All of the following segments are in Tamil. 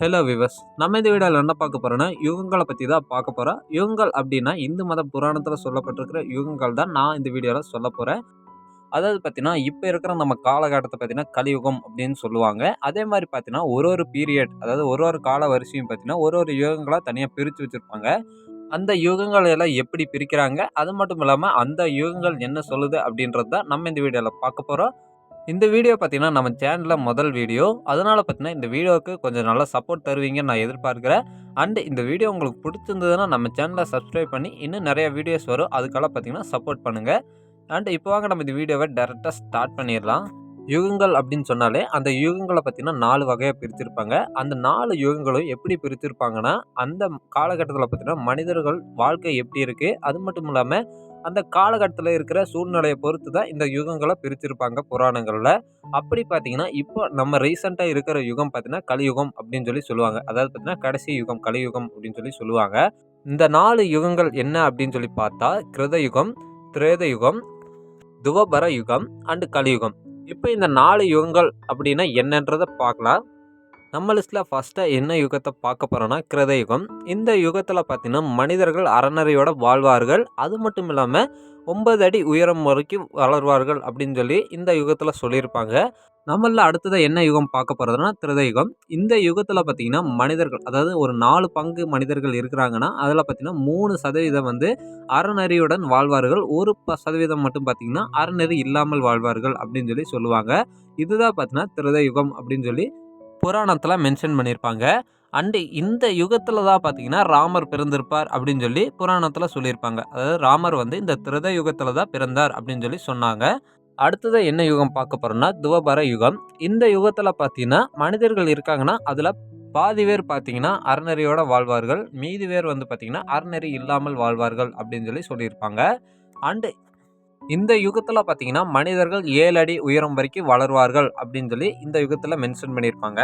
ஹலோ விவஸ் நம்ம இந்த வீடியோவில் என்ன பார்க்க போகிறோன்னா யுகங்களை பற்றி தான் பார்க்க போகிறோம் யுகங்கள் அப்படின்னா இந்து மத புராணத்தில் சொல்லப்பட்டிருக்கிற யுகங்கள் தான் நான் இந்த வீடியோவில் சொல்ல போகிறேன் அதாவது பார்த்தீங்கன்னா இப்போ இருக்கிற நம்ம காலகட்டத்தை பார்த்தீங்கன்னா கலியுகம் அப்படின்னு சொல்லுவாங்க. அதே மாதிரி பார்த்தீங்கன்னா ஒரு ஒரு பீரியட் அதாவது ஒரு ஒரு கால வரிசையும் பார்த்தீங்கன்னா ஒரு ஒரு யுகங்களாக தனியாக பிரித்து வச்சுருப்பாங்க. அந்த யுகங்களை எல்லாம் எப்படி பிரிக்கிறாங்க? அது மட்டும் இல்லாமல் அந்த யுகங்கள் என்ன சொல்லுது அப்படின்றது தான் நம்ம இந்த வீடியோவில் பார்க்க போகிறோம் இந்த வீடியோ பார்த்தீங்கன்னா நம்ம சேனலில் முதல் வீடியோ. அதனால் பார்த்தீங்கன்னா இந்த வீடியோவுக்கு கொஞ்சம் நல்லா சப்போர்ட் தருவீங்கன்னு நான் எதிர்பார்க்குறேன். அண்டு இந்த வீடியோ உங்களுக்கு பிடிச்சிருந்ததுன்னா நம்ம சேனலை சப்ஸ்கிரைப் பண்ணி இன்னும் நிறைய வீடியோஸ் வரும். அதுக்கெல்லாம் பார்த்தீங்கன்னா சப்போர்ட் பண்ணுங்கள் அண்டு இப்போ வாங்க நம்ம இந்த வீடியோவை டேரெக்டாக ஸ்டார்ட் பண்ணிடலாம். யுகங்கள் அப்படின்னு சொன்னாலே அந்த யுகங்களை பார்த்தீங்கன்னா நாலு வகையாக பிரித்திருப்பாங்க. அந்த நாலு யுகங்களும் எப்படி பிரித்திருப்பாங்கன்னா அந்த காலகட்டத்தில் பார்த்தீங்கன்னா மனிதர்கள் வாழ்க்கை எப்படி இருக்குது அது மட்டும் இல்லாமல் அந்த காலகட்டத்தில் இருக்கிற சூழ்நிலையை பொறுத்து தான் இந்த யுகங்களை பிரிச்சிருப்பாங்க புராணங்களில். அப்படி பார்த்தீங்கன்னா இப்போ நம்ம ரீசெண்டாக இருக்கிற யுகம் பார்த்தீங்கன்னா கலியுகம் அப்படின்னு சொல்லி சொல்லுவாங்க. அதாவது பார்த்தீங்கன்னா கடைசி யுகம் கலியுகம் அப்படின்னு சொல்லி சொல்லுவாங்க. இந்த நாலு யுகங்கள் என்ன அப்படின்னு சொல்லி பார்த்தா கிருத யுகம் திரேத யுகம் துவபர யுகம் அண்டு கலியுகம். இப்போ இந்த நாலு யுகங்கள் அப்படின்னா என்னன்றதை பார்க்கலாம். நம்ம லிஸ்ட்டில் ஃபஸ்ட்டாக என்ன யுகத்தை பார்க்க போகிறோன்னா கிருதயுகம் இந்த யுகத்தில் பார்த்தீங்கன்னா மனிதர்கள் அறநறையோட வாழ்வார்கள். அது மட்டும் இல்லாமல் ஒன்பது அடி உயரம் வரைக்கும் வளர்வார்கள் அப்படின்னு சொல்லி இந்த யுகத்தில் சொல்லியிருப்பாங்க. நம்மளில் அடுத்ததாக என்ன யுகம் பார்க்க போகிறதுனா திருதயுகம். இந்த யுகத்தில் பார்த்திங்கன்னா மனிதர்கள் அதாவது ஒரு நாலு பங்கு மனிதர்கள் இருக்கிறாங்கன்னா அதில் பார்த்திங்கன்னா மூணு சதவீதம் வந்து அறநெறியுடன் வாழ்வார்கள். ஒரு ப சதவீதம் மட்டும் பார்த்திங்கன்னா அறநெறி இல்லாமல் வாழ்வார்கள் அப்படின்னு சொல்லி சொல்லுவாங்க. இதுதான் பார்த்திங்கன்னா திருதயுகம் அப்படின்னு சொல்லி புராணத்தில் மென்ஷன் பண்ணியிருப்பாங்க அண்டு இந்த யுகத்தில் தான் பார்த்தீங்கன்னா ராமர் பிறந்திருப்பார் அப்படின்னு சொல்லி புராணத்தில் சொல்லியிருப்பாங்க. அதாவது ராமர் வந்து இந்த திருத யுகத்தில் தான் பிறந்தார் அப்படின்னு சொல்லி சொன்னாங்க. அடுத்தது என்ன யுகம் பார்க்க போகிறோம்னா துவபர யுகம். இந்த யுகத்தில் பார்த்தீங்கன்னா மனிதர்கள் இருக்காங்கன்னா அதில் பாதி பேர் பார்த்தீங்கன்னா அறநெறியோட வாழ்வார்கள். மீதி பேர் வந்து பார்த்தீங்கன்னா அறநெறி இல்லாமல் வாழ்வார்கள் அப்படின்னு சொல்லி சொல்லியிருப்பாங்க. அண்டு இந்த யுகத்தில் பார்த்தீங்கன்னா மனிதர்கள் ஏழு அடி உயரம் வரைக்கும் வளருவார்கள் அப்படின்னு சொல்லி இந்த யுகத்தில் மென்ஷன் பண்ணியிருப்பாங்க.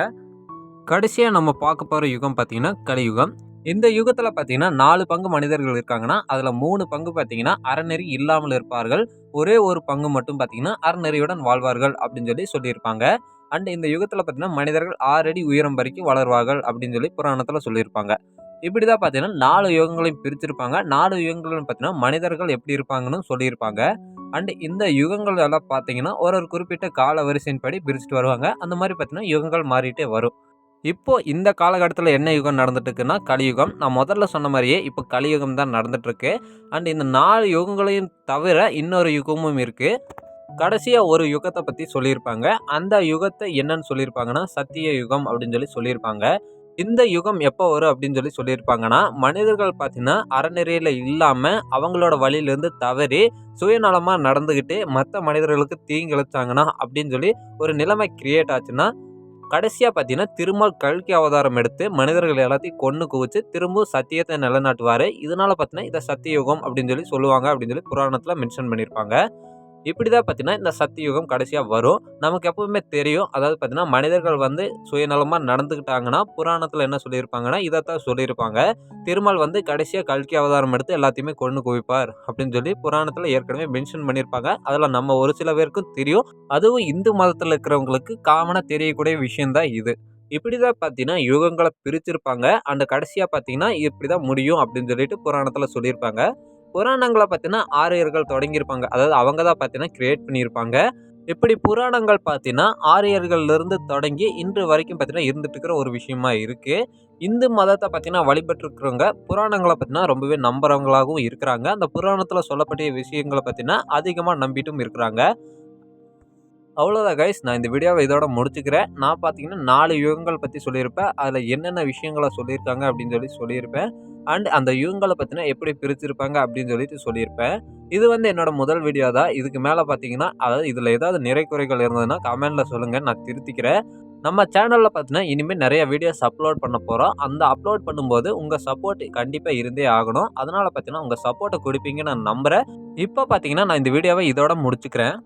கடைசியாக நம்ம பார்க்க போகிற யுகம் பார்த்தீங்கன்னா கலியுகம். இந்த யுகத்தில் பார்த்தீங்கன்னா நாலு பங்கு மனிதர்கள் இருக்காங்கன்னா அதில் மூணு பங்கு பார்த்தீங்கன்னா அறநெறி இல்லாமல் இருப்பார்கள். ஒரே ஒரு பங்கு மட்டும் பார்த்தீங்கன்னா அறநெறியுடன் வாழ்வார்கள் அப்படின்னு சொல்லி சொல்லியிருப்பாங்க. அண்ட் இந்த யுகத்தில் பார்த்தீங்கன்னா மனிதர்கள் ஆறு அடி உயரம் வரைக்கும் வளர்வார்கள் அப்படின்னு சொல்லி புராணத்தில் சொல்லியிருப்பாங்க. இப்படி தான் பார்த்தீங்கன்னா நாலு யுகங்களையும் பிரிச்சிருப்பாங்க. நாலு யுகங்களையும் பார்த்தீங்கன்னா மனிதர்கள் எப்படி இருப்பாங்கன்னு சொல்லியிருப்பாங்க. அண்ட் இந்த யுகங்கள் எல்லாம் பார்த்தீங்கன்னா ஒரு ஒரு குறிப்பிட்ட கால வரிசையின்படி பிரிச்சுட்டு வருவாங்க. அந்த மாதிரி பார்த்தீங்கன்னா யுகங்கள் மாறிட்டே வரும். இப்போ இந்த காலகட்டத்தில் என்ன யுகம் நடந்துட்டுருக்குன்னா கலியுகம். நான் முதல்ல சொன்ன மாதிரியே இப்போ கலியுகம் தான் நடந்துட்டுருக்கு. அண்ட் இந்த நாலு யுகங்களையும் தவிர இன்னொரு யுகமும் இருக்குது கடைசியாக ஒரு யுகத்தை பற்றி சொல்லியிருப்பாங்க. அந்த யுகத்தை என்னன்னு சொல்லியிருப்பாங்கன்னா சத்திய யுகம் அப்படின்னு சொல்லி சொல்லியிருப்பாங்க. இந்த யுகம் எப்போ வரும் அப்படின்னு சொல்லி சொல்லியிருப்பாங்கன்னா மனிதர்கள் பார்த்தீங்கன்னா அறநெறியில் இல்லாமல் அவங்களோட வழியிலேருந்து தவறி சுயநலமாக நடந்துக்கிட்டு மற்ற மனிதர்களுக்கு தீங்கிழைச்சாங்கன்னா அப்படின்னு சொல்லி ஒரு நிலைமை கிரியேட் ஆச்சுன்னா கடைசியாக பார்த்தீங்கன்னா திருமல் கல்கி அவதாரம் எடுத்து மனிதர்கள் எல்லாத்தையும் கொன்று குவிச்சு திரும்ப சத்தியத்தை நிலைநாட்டுவார். இதனால் பார்த்தீங்கன்னா இதை சத்தியுகம் அப்படின்னு சொல்லி சொல்லுவாங்க அப்படின்னு சொல்லி புராணத்தில் மென்ஷன் பண்ணியிருப்பாங்க. இப்படி தான் பார்த்தீங்கன்னா இந்த சத்தியுகம் கடைசியாக வரும். நமக்கு எப்பவுமே தெரியும். அதாவது பார்த்தீங்கன்னா மனிதர்கள் வந்து சுயநலமாக நடந்துக்கிட்டாங்கன்னா புராணத்தில் என்ன சொல்லியிருப்பாங்கன்னா இதைத்தான் சொல்லியிருப்பாங்க. திருமால் வந்து கடைசியாக கல்கி அவதாரம் எடுத்து எல்லாத்தையுமே கொண்டு குவிப்பார் அப்படின்னு சொல்லி புராணத்தில் ஏற்கனவே மென்ஷன் பண்ணியிருப்பாங்க. அதில் நம்ம ஒரு சில பேருக்கும் தெரியும். அதுவும் இந்து மதத்தில் இருக்கிறவங்களுக்கு காமனாக தெரியக்கூடிய விஷயந்தான் இது. இப்படி தான் பார்த்தீங்கன்னா யுகங்களை பிரிச்சிருப்பாங்க. அந்த கடைசியாக பார்த்தீங்கன்னா இப்படி தான் முடியும் அப்படின்னு சொல்லிட்டு புராணத்தில் சொல்லியிருப்பாங்க. புராணங்களை பார்த்தீங்கன்னா ஆரியர்கள் தொடங்கியிருப்பாங்க. அதாவது அவங்க தான் பார்த்தீங்கன்னா கிரியேட் பண்ணியிருப்பாங்க. இப்படி புராணங்கள் பார்த்தீங்கன்னா ஆரியர்கள்லேருந்து தொடங்கி இன்று வரைக்கும் பார்த்தீங்கன்னா இருந்துட்டு இருக்கிற ஒரு விஷயமா இருக்குது இந்து மதத்தை பார்த்தீங்கன்னா வழிபட்டுருக்கிறவங்க புராணங்களை பார்த்தீங்கன்னா ரொம்பவே நம்புறவங்களாகவும் இருக்கிறாங்க. அந்த புராணத்தில் சொல்லப்பட்ட விஷயங்களை பார்த்தீங்கன்னா அதிகமாக நம்பிட்டும் இருக்கிறாங்க. அவ்வளோதான் கைஸ் நான் இந்த வீடியோவை இதோட முடிச்சுக்கிறேன். நான் பார்த்தீங்கன்னா நாலு யுகங்கள் பற்றி சொல்லியிருப்பேன். அதில் என்னென்ன விஷயங்களை சொல்லியிருக்காங்க அப்படின்னு சொல்லி சொல்லியிருப்பேன். அண்ட் அந்த யுகங்களை பற்றினா எப்படி பிரிச்சிருப்பாங்க அப்படின்னு சொல்லிட்டு சொல்லியிருப்பேன். இது வந்து என்னோட முதல் வீடியோ தான். இதுக்கு மேலே பார்த்தீங்கன்னா அதாவது இதில் ஏதாவது நிறை குறைகள் இருந்ததுன்னா கமெண்டில் சொல்லுங்கள் நான் திருத்திக்கிறேன். நம்ம சேனலில் பார்த்தீங்கன்னா இனிமேல் நிறைய வீடியோஸ் அப்லோட் பண்ண போகிறோம் அந்த அப்லோட் பண்ணும்போது உங்கள் சப்போர்ட் கண்டிப்பாக இருந்தே ஆகணும். அதனால் பார்த்தீங்கன்னா உங்கள் சப்போர்ட்டை கொடுப்பீங்கன்னு நான் நம்புகிறேன் இப்போ பார்த்தீங்கன்னா நான் இந்த வீடியோவை இதோட முடிச்சுக்கிறேன்.